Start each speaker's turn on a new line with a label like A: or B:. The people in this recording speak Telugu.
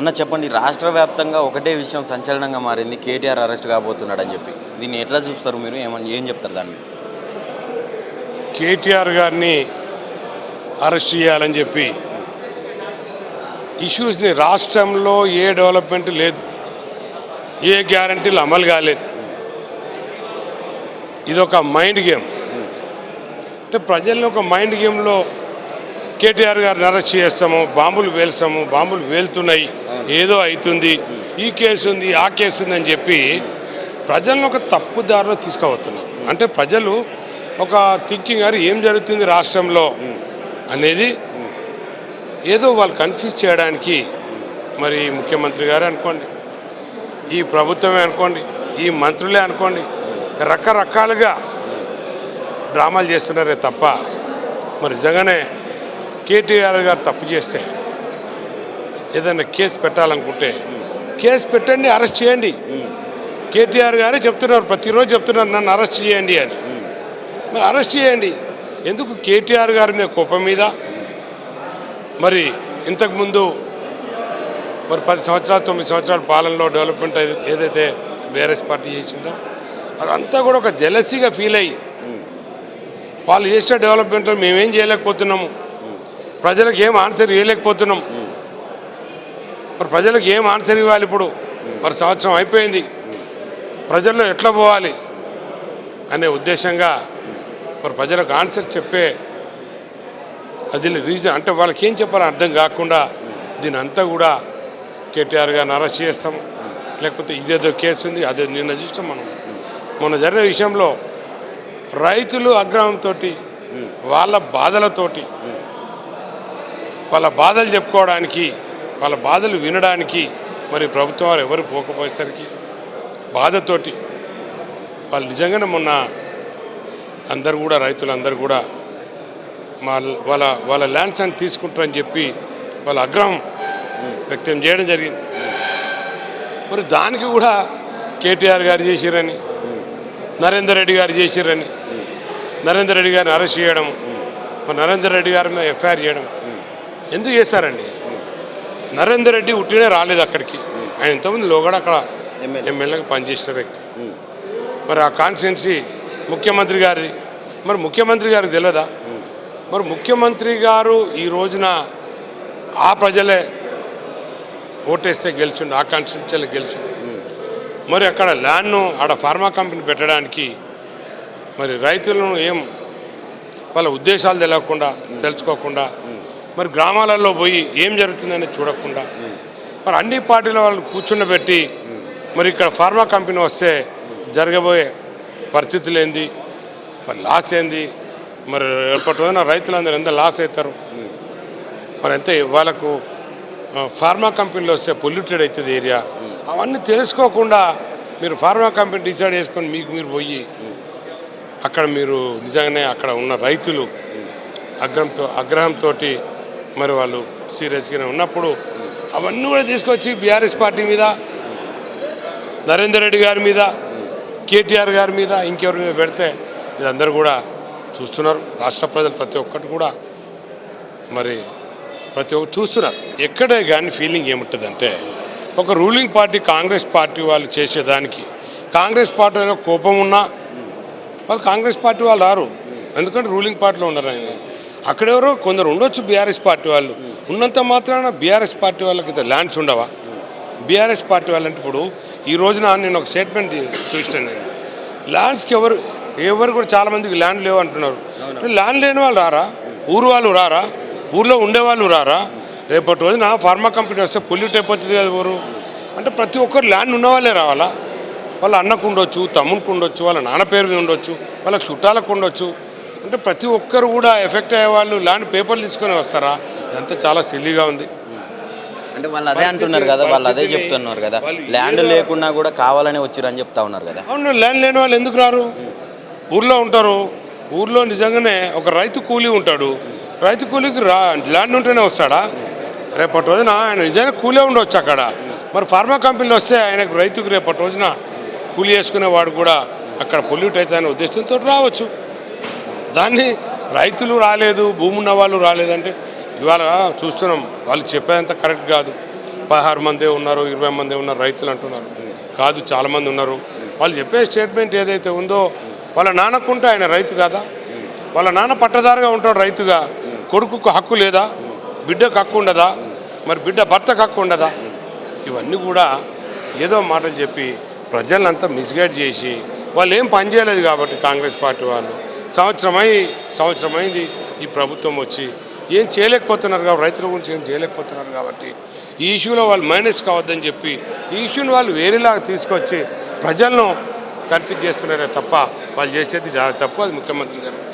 A: అన్న చెప్పండి రాష్ట్ర వ్యాప్తంగా ఒకటే విషయం సంచలనంగా మారింది కేటీఆర్ అరెస్ట్ కాబోతున్నాడు అని చెప్పి. దీన్ని ఎట్లా చూస్తారు మీరు? ఏమని ఏం చెప్తారు దాన్ని?
B: కేటీఆర్ గారిని అరెస్ట్ చేయాలని చెప్పి. ఇష్యూస్ని రాష్ట్రంలో ఏ డెవలప్మెంట్ లేదు. ఏ గ్యారంటీలు అమలు కాలేదు. ఇదొక మైండ్ గేమ్. అంటే ప్రజల్ని ఒక మైండ్ గేమ్లో కేటీఆర్ గారిని అరెస్ట్ చేస్తాము బాంబులు వేల్స్తాము బాంబులు వేలుతున్నాయి ఏదో అవుతుంది ఈ కేసు ఉంది ఆ కేసు ఉంది అని చెప్పి ప్రజలను ఒక తప్పుదారిలో తీసుకుపోతున్నారు అంటే ప్రజలు ఒక థింకింగ్ గారు ఏం జరుగుతుంది రాష్ట్రంలో అనేది ఏదో వాళ్ళు కన్ఫ్యూజ్ చేయడానికి మరి ముఖ్యమంత్రి గారు అనుకోండి ఈ ప్రభుత్వమే అనుకోండి ఈ మంత్రులే అనుకోండి రకరకాలుగా డ్రామాలు చేస్తున్నారే తప్ప మరి నిజంగానే కేటీఆర్ గారు తప్పు చేస్తే ఏదైనా కేసు పెట్టాలనుకుంటే కేసు పెట్టండి అరెస్ట్ చేయండి. కేటీఆర్ గారే చెప్తున్నారు ప్రతిరోజు చెప్తున్నారు నన్ను అరెస్ట్ చేయండి అని. మరి అరెస్ట్ చేయండి. ఎందుకు కేటీఆర్ గారి మీద కోపం మీద? మరి ఇంతకుముందు మరి పది సంవత్సరాలు తొమ్మిది సంవత్సరాల పాలనలో డెవలప్మెంట్ ఏదైతే బీఆర్ఎస్ పార్టీ చేసిందో అదంతా కూడా ఒక జెలసీగా ఫీల్ అయ్యి వాళ్ళు చేసిన డెవలప్మెంట్ మేమేం చేయలేకపోతున్నాము? ప్రజలకు ఏం ఆన్సర్ ఇవ్వలేకపోతున్నాం మరి ప్రజలకు ఏం ఆన్సర్ ఇవ్వాలి ఇప్పుడు? మరి సంవత్సరం అయిపోయింది. ప్రజల్లో ఎట్లా పోవాలి అనే ఉద్దేశంగా మరి ప్రజలకు ఆన్సర్ చెప్పే అది రీజన్. అంటే వాళ్ళకి ఏం చెప్పాలో అర్థం కాకుండా దీని అంతా కూడా కేటీఆర్ గారిని అరెస్ట్ చేస్తాం లేకపోతే ఇదేదో కేసు ఉంది అదే నిన్న చూస్తాం మనం. మొన్న జరిగిన విషయంలో రైతులు అగ్రహంతో వాళ్ళ బాధలతోటి వాళ్ళ బాధలు చెప్పుకోవడానికి వాళ్ళ బాధలు వినడానికి మరి ప్రభుత్వం వారు ఎవరు పోకపోయేసరికి బాధతోటి వాళ్ళు నిజంగానే మొన్న అందరు కూడా రైతులందరూ కూడా మా వాళ్ళ వాళ్ళ ల్యాండ్స్ అని తీసుకుంటారని చెప్పి వాళ్ళ అగ్రహం వ్యక్తం చేయడం జరిగింది. మరి దానికి కూడా కేటీఆర్ గారు చేసిరని నరేందర్ రెడ్డి గారు చేసిరని నరేందర్ రెడ్డి గారిని అరెస్ట్ చేయడం మరి నరేందర్ రెడ్డి గారి మీద ఎఫ్ఐఆర్ చేయడం ఎందుకు చేశారండి? నరేందర్ రెడ్డి ఉట్టినే రాలేదు అక్కడికి. ఆయన ఇంతకుముందు లోగడ అక్కడ
A: ఎమ్మెల్యే.
B: ఎమ్మెల్యేగా పనిచేసిన వ్యక్తి. మరి ఆ కాన్స్టిట్యున్సీ ముఖ్యమంత్రి గారిది మరి ముఖ్యమంత్రి గారికి తెలియదా మరి ముఖ్యమంత్రి గారు ఈ రోజున ఆ ప్రజలే ఓటేస్తే గెలిచిండు ఆ కాన్స్టిట్యున్సీలో గెలిచిండు. మరి అక్కడ ల్యాండ్ను ఆడ ఫార్మా కంపెనీ పెట్టడానికి మరి రైతులను ఏం వాళ్ళ ఉద్దేశాలు తెలియకుండా తెలుసుకోకుండా మరి గ్రామాలలో పోయి ఏం జరుగుతుందని చూడకుండా మరి అన్ని పార్టీల వాళ్ళు కూర్చుండబెట్టి మరి ఇక్కడ ఫార్మా కంపెనీ వస్తే జరగబోయే పరిస్థితులు ఏంది? మరి లాస్ ఏంది? మరి రేపటి రోజున రైతులందరూ ఎంత లాస్ అవుతారు? మరి ఎంత వాళ్ళకు ఫార్మా కంపెనీలో వస్తే పొల్యూటెడ్ అవుతుంది ఏరియా. అవన్నీ తెలుసుకోకుండా మీరు ఫార్మా కంపెనీ డిసైడ్ చేసుకొని మీకు మీరు పోయి అక్కడ మీరు నిజంగానే అక్కడ ఉన్న రైతులు అగ్రహంతో అగ్రహంతో మరి వాళ్ళు సీరియస్గానే ఉన్నప్పుడు అవన్నీ కూడా తీసుకొచ్చి బీఆర్ఎస్ పార్టీ మీద నరేందర్ రెడ్డి గారి మీద కేటీఆర్ గారి మీద ఇంకెవరి మీద పెడితే ఇదందరూ కూడా చూస్తున్నారు. రాష్ట్ర ప్రజలు ప్రతి ఒక్కటి కూడా మరి ప్రతి ఒక్కరు చూస్తున్నారు. ఎక్కడే కానీ ఫీలింగ్ ఏముంటుందంటే ఒక రూలింగ్ పార్టీ కాంగ్రెస్ పార్టీ వాళ్ళు చేసేదానికి కాంగ్రెస్ పార్టీలో కోపం ఉన్నా వాళ్ళు కాంగ్రెస్ పార్టీ వాళ్ళు రారు. ఎందుకంటే రూలింగ్ పార్టీలో ఉన్నారు ఆయన. అక్కడెవరో? కొందరు ఉండొచ్చు బీఆర్ఎస్ పార్టీ వాళ్ళు. ఉన్నంత మాత్రాన బీఆర్ఎస్ పార్టీ వాళ్ళకి ల్యాండ్స్ ఉండవా? బీఆర్ఎస్ పార్టీ వాళ్ళంటే ఇప్పుడు ఈ రోజున నేను ఒక స్టేట్మెంట్ చూస్తాను నేను. ల్యాండ్స్కి ఎవరు ఎవరు కూడా చాలా మందికి ల్యాండ్ లేవు అంటున్నారు. ల్యాండ్ లేని వాళ్ళు రారా? ఊరు వాళ్ళు రారా? ఊర్లో ఉండేవాళ్ళు రారా? రేపటి రోజున ఫార్మా కంపెనీ వస్తే పొల్యూట్ అయిపోతుంది కదా ఊరు. అంటే ప్రతి ఒక్కరు ల్యాండ్ ఉన్న వాళ్ళే రావాలా? వాళ్ళ అన్నకు ఉండొచ్చు తమ్మునికి ఉండొచ్చు వాళ్ళ నాన్న పేరు మీద ఉండొచ్చు వాళ్ళ చుట్టాలకు ఉండొచ్చు. అంటే ప్రతి ఒక్కరు కూడా ఎఫెక్ట్ అయ్యే వాళ్ళు ల్యాండ్ పేపర్లు తీసుకొని వస్తారా? ఇదంతా చాలా సిల్లీగా ఉంది.
A: అంటే వాళ్ళు అదే అంటున్నారు కదా వాళ్ళు అదే చెప్తున్నారు కదా. ల్యాండ్ లేకున్నా కూడా కావాలని వచ్చిరని చెప్తా ఉన్నారు కదా.
B: అవును ల్యాండ్ లేని వాళ్ళు ఎందుకు రారు? ఊర్లో ఉంటారు. ఊర్లో నిజంగానే ఒక రైతు కూలీ ఉంటాడు. రైతు కూలీకి రా ల్యాండ్ ఉంటేనే వస్తాడా? రేపటి రోజున ఆయన నిజంగా కూలే ఉండొచ్చు అక్కడ. మరి ఫార్మా కంపెనీలు వస్తే ఆయనకు రైతుకు రేపటి రోజున కూలీ వేసుకునేవాడు కూడా అక్కడ పొల్యూట్ అవుతాయనే ఉద్దేశంతో రావచ్చు. దాన్ని రైతులు రాలేదు భూమి ఉన్న వాళ్ళు రాలేదంటే ఇవాళ చూస్తున్నాం వాళ్ళు చెప్పేదంత కరెక్ట్ కాదు. పదహారు మందే ఉన్నారు ఇరవై మందే ఉన్నారు రైతులు అంటున్నారు. కాదు చాలామంది ఉన్నారు. వాళ్ళు చెప్పే స్టేట్మెంట్ ఏదైతే ఉందో వాళ్ళ నాన్నకుంటే ఆయన రైతు కాదా? వాళ్ళ నాన్న పట్టదారుగా ఉంటాడు రైతుగా. కొడుకుకు హక్కు లేదా? బిడ్డకు హక్కు ఉండదా? మరి బిడ్డ భర్తకు హక్కు ఉండదా? ఇవన్నీ కూడా ఏదో మాటలు చెప్పి ప్రజలంతా మిస్గైడ్ చేసి వాళ్ళు ఏం పని చేయలేదు కాబట్టి కాంగ్రెస్ పార్టీ వాళ్ళు. సంవత్సరమై సంవత్సరమైంది ఈ ప్రభుత్వం వచ్చి. ఏం చేయలేకపోతున్నారు కాబట్టి రైతుల గురించి ఏం చేయలేకపోతున్నారు కాబట్టి. ఈ ఇష్యూలో వాళ్ళు మైనస్ కావద్దని చెప్పి ఈ ఇష్యూని వాళ్ళు వేరేలాగా తీసుకొచ్చి ప్రజలను కన్ఫ్యూజ్ చేస్తున్నారే తప్ప వాళ్ళు చేసేది చాలా తప్పు. అది ముఖ్యమంత్రి గారు.